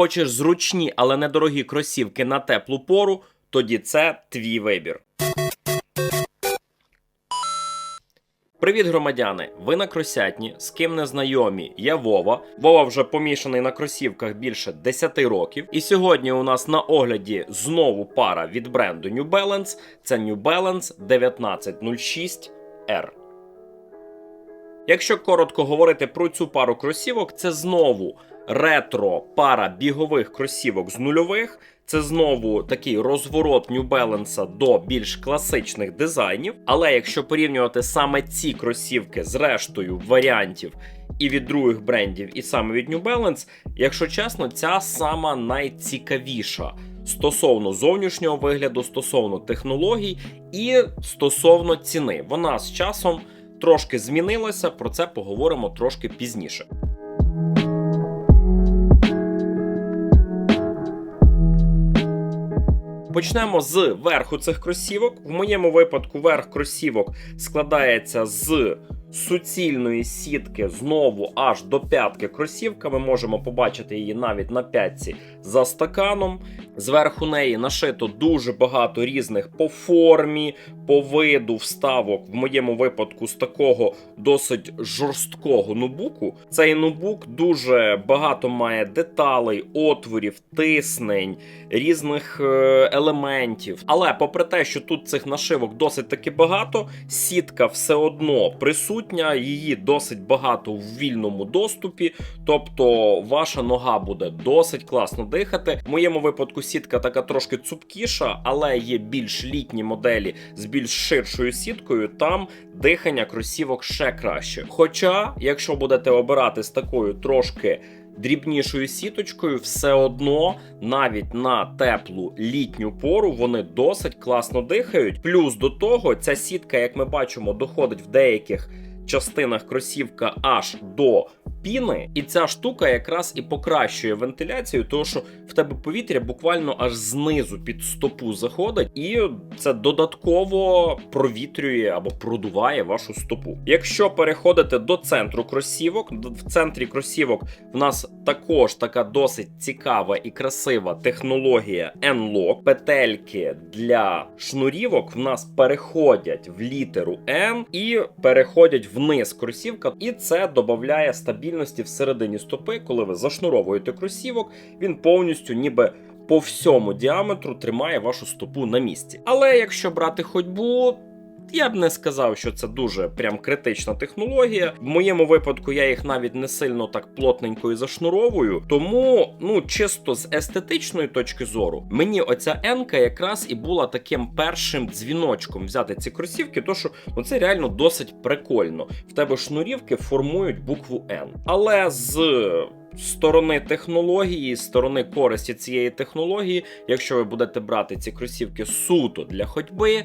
Хочеш зручні, але недорогі кросівки на теплу пору, тоді це твій вибір. Привіт, громадяни! Ви на кросятні, з ким не знайомі. Я Вова. Вова вже помішаний на кросівках більше 10 років. І сьогодні у нас на огляді знову пара від бренду New Balance. Це New Balance 1906R. Якщо коротко говорити про цю пару кросівок, це знову ретро пара бігових кросівок з нульових. Це знову такий розворот New Balance до більш класичних дизайнів. Але якщо порівнювати саме ці кросівки з рештою варіантів і від других брендів, і саме від New Balance, якщо чесно, ця сама найцікавіша стосовно зовнішнього вигляду, стосовно технологій і стосовно ціни. Вона з часом трошки змінилася. Про це поговоримо трошки пізніше. Почнемо з верху цих кросівок. В моєму випадку верх кросівок складається з суцільної сітки знову аж до п'ятки кросівка. Ми можемо побачити її навіть на п'ятці за стаканом. Зверху неї нашито дуже багато різних по формі, по виду вставок. В моєму випадку з такого досить жорсткого нубуку. Цей нубук дуже багато має деталей, отворів, тиснень, різних е, елементів. Але попри те, що тут цих нашивок досить таки багато, сітка все одно присутня, її досить багато в вільному доступі. Тобто ваша нога буде досить класно дихати. В моєму випадку сітка така трошки цупкіша, але є більш літні моделі з більш ширшою сіткою. Там дихання кросівок ще краще. Хоча, якщо будете обирати з такою трошки дрібнішою сіточкою, все одно навіть на теплу літню пору вони досить класно дихають. Плюс до того, ця сітка, як ми бачимо, доходить в деяких частинах кросівка аж до піни, і ця штука якраз і покращує вентиляцію, тому що в тебе повітря буквально аж знизу під стопу заходить, і це додатково провітрює або продуває вашу стопу. Якщо переходити до центру кросівок, в центрі кросівок в нас також така досить цікава і красива технологія N-Lock. Петельки для шнурівок в нас переходять в літеру N і переходять вниз кросівка, і це додає стабільності всередині стопи, коли ви зашнуровуєте кросівок, він повністю ніби. По всьому діаметру тримає вашу стопу на місці. Але якщо брати ходьбу, я б не сказав, що це дуже прям критична технологія. В моєму випадку я їх навіть не сильно так плотненько і зашнуровую. Тому, ну чисто з естетичної точки зору, мені оця енка якраз і була таким першим дзвіночком взяти ці кросівки, то що ну це реально досить прикольно. В тебе шнурівки формують букву N. Але з сторони технології, сторони користі цієї технології, якщо ви будете брати ці кросівки суто для ходьби.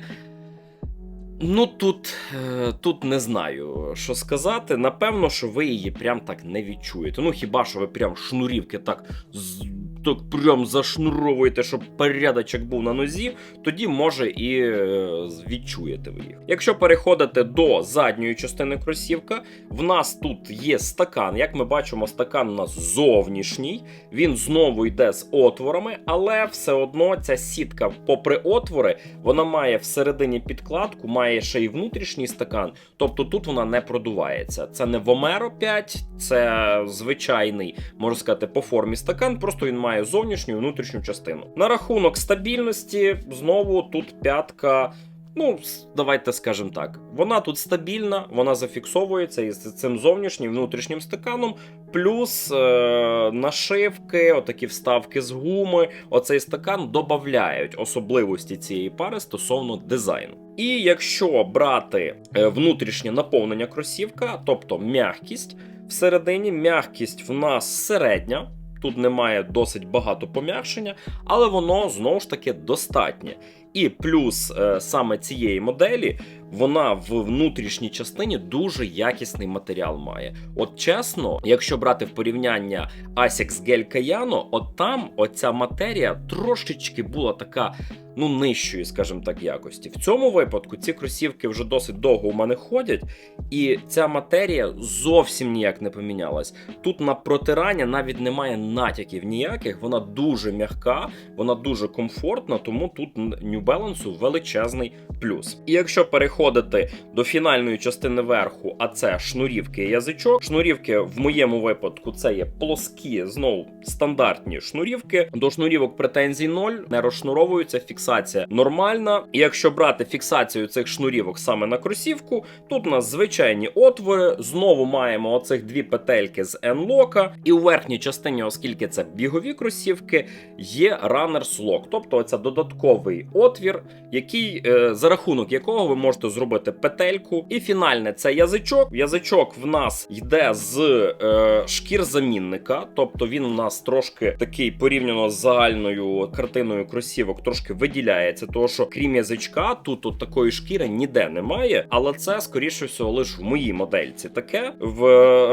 Ну тут, е, тут не знаю, що сказати. Напевно, що ви її прям так не відчуєте. Ну хіба що ви прям шнурівки так з- так прям зашнуровуєте, щоб порядочок був на нозі, тоді може і е, відчуєте ви їх. Якщо переходити до задньої частини кросівка, в нас тут є стакан. Як ми бачимо, стакан у нас зовнішній. Він знову йде з отворами, але все одно ця сітка, попри отвори, вона має всередині підкладку, має ще й внутрішній стакан. Тобто тут вона не продувається. Це не Vomero 5, це звичайний, можна сказати, по формі стакан. Просто він має зовнішню і внутрішню частину. На рахунок стабільності, знову тут п'ятка. Ну, давайте скажемо так. Вона тут стабільна, вона зафіксовується із цим зовнішнім внутрішнім стаканом, плюс е- нашивки, отакі вставки з гуми. Оцей стакан додають особливості цієї пари стосовно дизайну. І якщо брати е, внутрішнє наповнення кросівка, тобто м'якість, всередині м'якість в нас середня. Тут немає досить багато пом'якшення, але воно знову ж таки достатнє. І плюс е, саме цієї моделі вона в внутрішній частині дуже якісний матеріал має. От чесно, якщо брати в порівняння Asics Gel Kayano, от там оця матерія трошечки була така. Ну, нижчої, скажімо так, якості. В цьому випадку ці кросівки вже досить довго у мене ходять, і ця матерія зовсім ніяк не помінялась. Тут на протирання навіть немає натяків ніяких, вона дуже м'яка, вона дуже комфортна, тому тут New Balance величезний плюс. І якщо переходити до фінальної частини верху, а це шнурівки і язичок. Шнурівки в моєму випадку це є плоскі, знову стандартні шнурівки. До шнурівок претензій ноль, не розшнуровуються, фіксація нормальна. І якщо брати фіксацію цих шнурівок саме на кросівку, тут у нас звичайні отвори. Знову маємо оцих дві петельки з N-лока. І у верхній частині, оскільки це бігові кросівки, є Runners Lock, тобто оце додатковий отвір, який е, за рахунок якого ви можете зробити петельку. І фінальне це язичок. Язичок в нас йде з е, шкір замінника, тобто він у нас трошки такий порівняно з загальною картиною кросівок, трошки виділяється, тому що крім язичка, тут от такої шкіри ніде немає. Але це скоріше всього лише в моїй модельці таке. В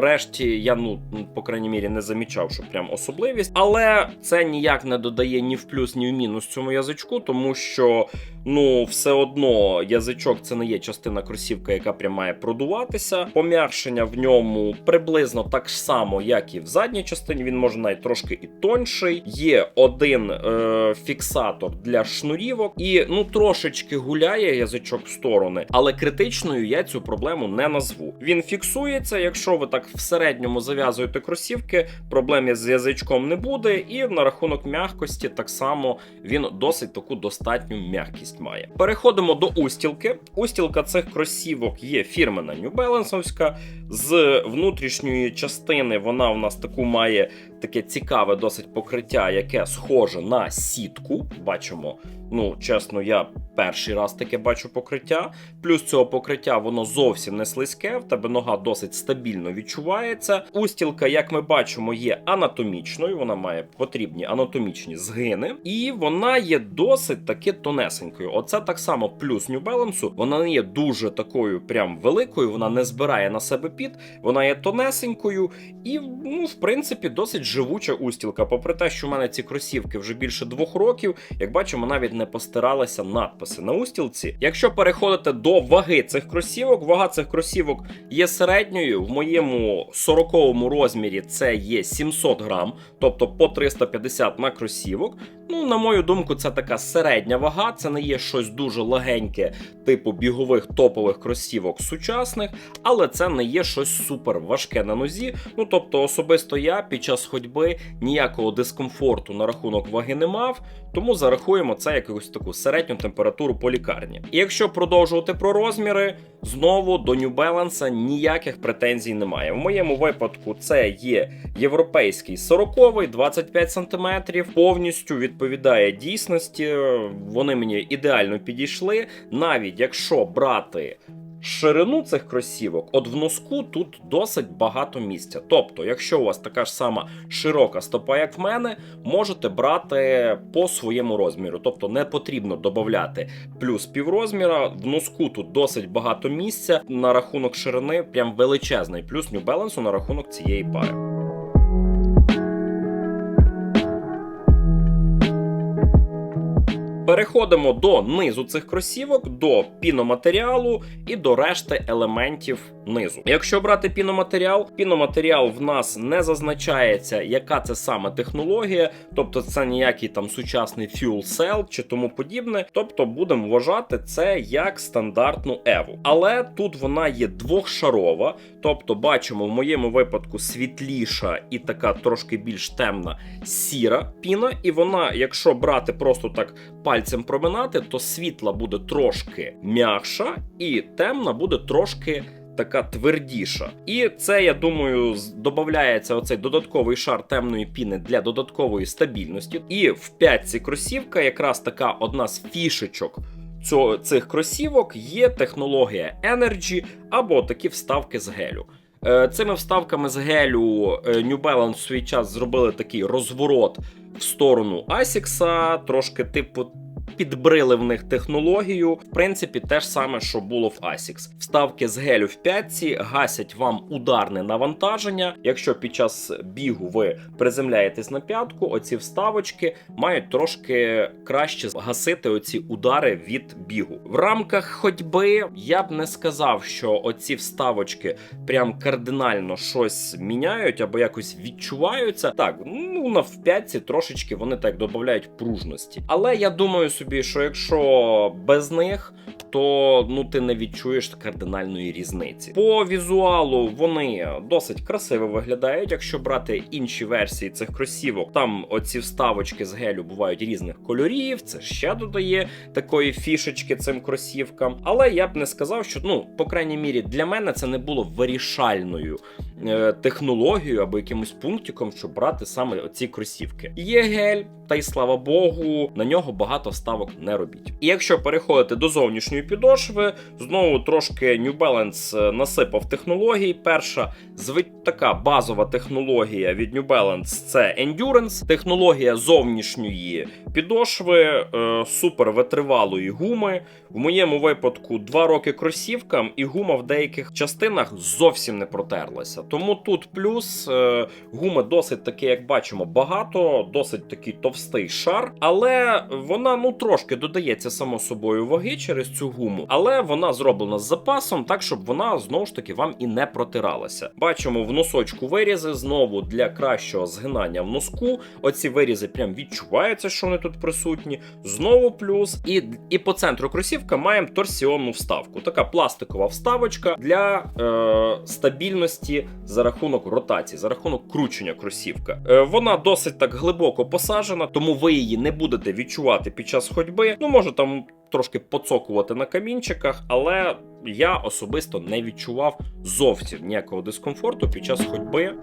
решті я ну по крайній мірі не замічав, що прям особливість, але це ніяк не додає ні в плюс, ні в мінус цьому язичку, тому що ну все одно язичок це не є частина кросівка, яка прям має продуватися. Пом'якшення в ньому приблизно так само, як і в задній частині. Він може навіть трошки і тонший. Є один е, фіксатор для шнурівок, і ну трошечки гуляє язичок в сторони, але критичною я цю проблему не назву. Він фіксується, якщо ви так в середньому зав'язуєте кросівки, проблем з язичком не буде. І на рахунок м'якості так само він досить таку достатню м'якість має. Переходимо до устілки. Устілка цих кросівок є фірмена New Balance, з внутрішньої частини вона в нас таку має таке цікаве досить покриття, яке схоже на сітку. Бачимо, ну чесно, я перший раз таке бачу покриття. Плюс цього покриття воно зовсім не слизьке, в тебе нога досить стабільно відчувається. Устілка, як ми бачимо, є анатомічною, вона має потрібні анатомічні згини, і вона є досить таки тонесенькою. Оце так само плюс New Balance, Вона не є дуже такою прям великою, вона не збирає на себе під, вона є тонесенькою і, ну, в принципі, досить живуча устілка. Попри те, що в мене ці кросівки вже більше двох років, як бачимо, навіть не постиралися надписи на устілці. Якщо переходити до ваги цих кросівок, вага цих кросівок є середньою. В моєму 40-му розмірі це є 700 грам, тобто по 350 на кросівок. Ну, на мою думку, це така середня вага, це не є щось дуже легеньке, типу бігових топових кросівок сучасних, але це не є щось супер важке на нозі. Ну тобто, особисто я під час ходьби ніякого дискомфорту на рахунок ваги не мав, тому зарахуємо це якусь таку середню температуру по лікарні. І якщо продовжувати про розміри, знову до New Balance ніяких претензій немає. В моєму випадку це є європейський 40 25 см, повністю відповідає дійсності. Вони мені ідеально підійшли, навіть якщо брати ширину цих кросівок, от в носку тут досить багато місця. Тобто, якщо у вас така ж сама широка стопа, як в мене, можете брати по своєму розміру. Тобто не потрібно додати плюс піврозміра. В носку тут досить багато місця. На рахунок ширини, прям величезний плюс New Balance на рахунок цієї пари. Переходимо до низу цих кросівок, до піноматеріалу і до решти елементів низу. Якщо брати піноматеріал, піноматеріал в нас не зазначається, яка це саме технологія, тобто це ніякий там сучасний fuel cell чи тому подібне. Тобто будемо вважати це як стандартну еву. Але тут вона є двохшарова, тобто бачимо в моєму випадку світліша і така трошки більш темна сіра піна, і вона, якщо брати просто так пальцем проминати, то світла буде трошки м'якша, і темна буде трошки. Така твердіша, і це я думаю, додається оцей додатковий шар темної піни для додаткової стабільності. І в п'ятці кросівка якраз така одна з фішечок цього, цих кросівок є технологія Energy або такі вставки з гелю. Е, цими вставками з гелю е, New Balance в свій час зробили такий розворот в сторону Asics, трошки типу підбрили в них технологію. В принципі, те ж саме, що було в ASICS. Вставки з гелю в п'ятці гасять вам ударне навантаження. Якщо під час бігу ви приземляєтесь на п'ятку, оці вставочки мають трошки краще гасити оці удари від бігу. В рамках ходьби я б не сказав, що оці вставочки прям кардинально щось міняють або якось відчуваються. Так, ну на вп'ятці трошечки вони так додають пружності. Але я думаю собі, що якщо без них, то ну ти не відчуєш кардинальної різниці. По візуалу вони досить красиво виглядають. Якщо брати інші версії цих кросівок, там оці вставочки з гелю бувають різних кольорів. Це ще додає такої фішечки цим кросівкам. Але я б не сказав, що ну, по крайній мірі, для мене це не було вирішальною е, технологією або якимось пунктиком, щоб брати саме оці кросівки. Є гель, та й слава Богу, на нього багато вставок не робіть. І якщо переходити до зовнішньої підошви, знову трошки New Balance е, насипав технологій. Перша зви... така базова технологія від New Balance це Endurance, технологія зовнішньої підошви, е, супер витривалої гуми. В моєму випадку 2 роки кросівкам, і гума в деяких частинах зовсім не протерлася. Тому тут плюс е, гуми досить таки, як бачимо, багато, досить такий товстий шар, але вона ну трошки додається само собою ваги через цю гуму, але вона зроблена з запасом, так щоб вона знову ж таки вам і не протиралася. Бачимо в носочку вирізи знову для кращого згинання в носку. Оці вирізи прям відчуваються, що вони тут присутні. Знову плюс, і, і по центру кросівка маємо торсіонну вставку. Така пластикова вставочка для е, стабільності за рахунок ротації, за рахунок кручення кросівка. Е, вона досить так глибоко посаджена, тому ви її не будете відчувати під час ходьби. Ну, може там трошки поцокувати на камінчиках, але я особисто не відчував зовсім ніякого дискомфорту під час ходьби.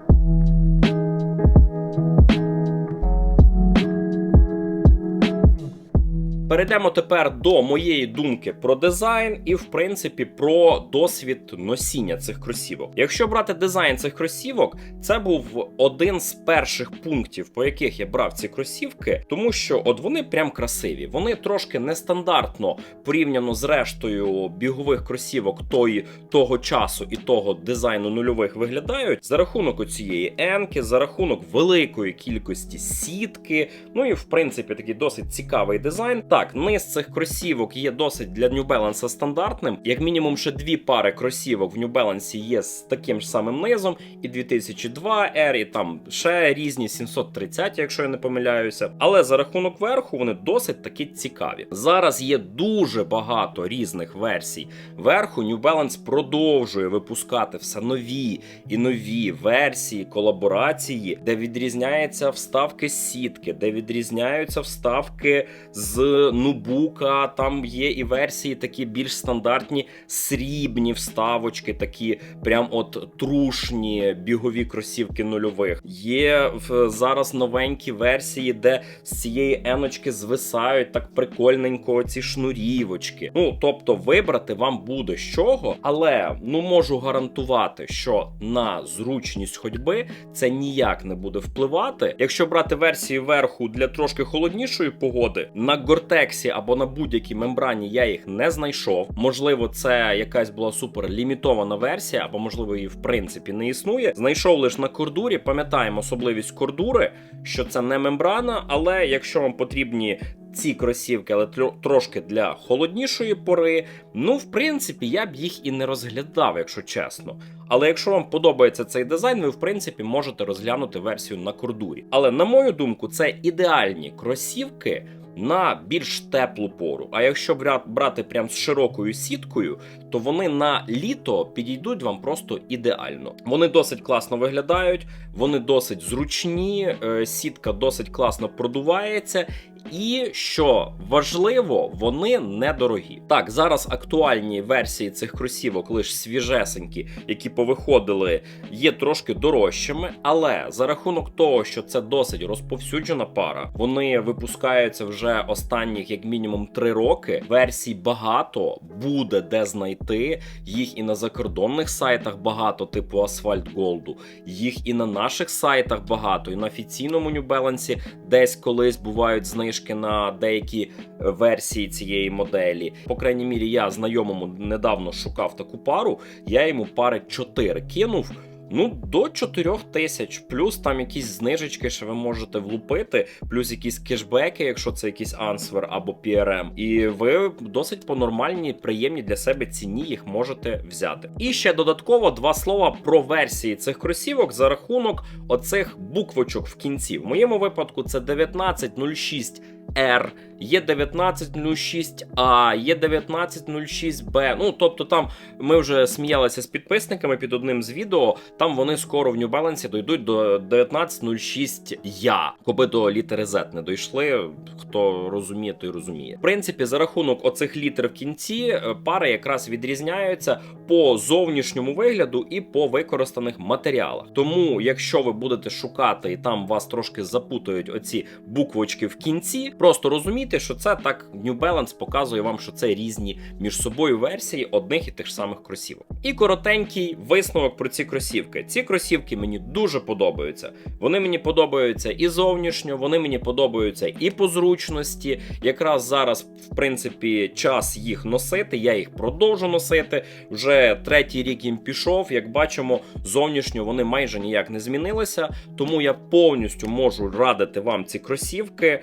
Перейдемо тепер до моєї думки про дизайн і, в принципі, про досвід носіння цих кросівок. Якщо брати дизайн цих кросівок, це був один з перших пунктів, по яких я брав ці кросівки, тому що от вони прям красиві. Вони трошки нестандартно порівняно з рештою бігових кросівок тої того часу і того дизайну нульових виглядають за рахунок оцієї енки, за рахунок великої кількості сітки. Ну і в принципі такий досить цікавий дизайн. Так, низ цих кросівок є досить для New Balance стандартним. Як мінімум, ще дві пари кросівок в New Balance є з таким ж самим низом, і 2002 R, і там ще різні 730, якщо я не помиляюся. Але за рахунок верху вони досить таки цікаві. Зараз є дуже багато різних версій. Верху New Balance продовжує випускати все нові і нові версії, колаборації, де відрізняються вставки сітки, де відрізняються вставки з нубука. Там є і версії такі більш стандартні срібні вставочки, такі прям от трушні бігові кросівки нульових. Є зараз новенькі версії, де з цієї еночки звисають так прикольненько ці шнурівочки. Ну тобто, вибрати вам буде з чого, але ну можу гарантувати, що на зручність ходьби це ніяк не буде впливати. Якщо брати версії верху для трошки холоднішої погоди, на гортексі або на будь-якій мембрані я їх не знайшов. Можливо, це якась була супер лімітована версія, або можливо її в принципі не існує. Знайшов лише на кордурі. Пам'ятаємо особливість кордури, що це не мембрана, але якщо вам потрібні ці кросівки, але трошки для холоднішої пори. Ну, в принципі, я б їх і не розглядав, якщо чесно. Але якщо вам подобається цей дизайн, ви в принципі можете розглянути версію на кордурі. Але на мою думку, це ідеальні кросівки. На більш теплу пору. А якщо брати прям з широкою сіткою, то вони на літо підійдуть вам просто ідеально. Вони досить класно виглядають, вони досить зручні, е, сітка досить класно продувається, і що важливо, вони недорогі. Так, зараз актуальні версії цих кросівок, лише свіжесенькі, які повиходили, є трошки дорожчими, але за рахунок того, що це досить розповсюджена пара, вони випускаються вже останніх як мінімум 3 роки. Версій багато буде де знайти. Їх і на закордонних сайтах багато, типу Asphalt Gold, їх і на наших сайтах багато, і на офіційному Balance десь колись бувають знайомі знижки на деякі е, версії цієї моделі. По крайній мірі, я знайомому недавно шукав таку пару, я йому пари 4 кинув. Ну, до 4 тисяч, плюс там якісь знижечки, що ви можете влупити, плюс якісь кешбеки, якщо це якийсь Answer або PRM. І ви досить по нормальній, приємній для себе ціні їх можете взяти. І ще додатково два слова про версії цих кросівок за рахунок оцих буквочок в кінці. В моєму випадку це 1906 R, є 1906A, є 1906B. Ну тобто, там ми вже сміялися з підписниками під одним з відео. Там вони скоро в New Balance дойдуть до 1906 я, коби до літери Z не дійшли. Хто розуміє, той розуміє. В принципі, за рахунок оцих літер в кінці е, пари якраз відрізняються по зовнішньому вигляду і по використаних матеріалах. Тому, якщо ви будете шукати і там вас трошки запутають оці буквочки в кінці, просто розумійте, що це так New Balance показує вам, що це різні між собою версії одних і тих самих кросівок. І коротенький висновок про ці кросівки. Ці кросівки мені дуже подобаються. Вони мені подобаються і зовнішньо, вони мені подобаються і по зручності. Якраз зараз, в принципі, час їх носити. Я їх продовжу носити. Вже третій рік їм пішов. Як бачимо, зовнішньо вони майже ніяк не змінилися. Тому я повністю можу радити вам ці кросівки.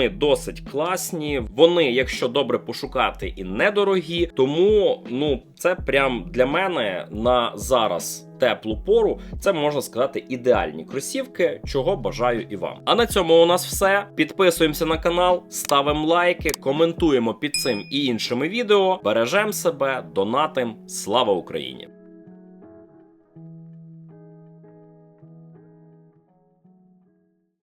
Вони досить класні. Вони, якщо добре пошукати, і недорогі. Тому ну це прям для мене на зараз. Теплу пору це можна сказати ідеальні кросівки, чого бажаю і вам. А на цьому у нас все. Підписуємося на канал, ставимо лайки, коментуємо під цим і іншими відео. Бережемо себе, донатим. Слава Україні!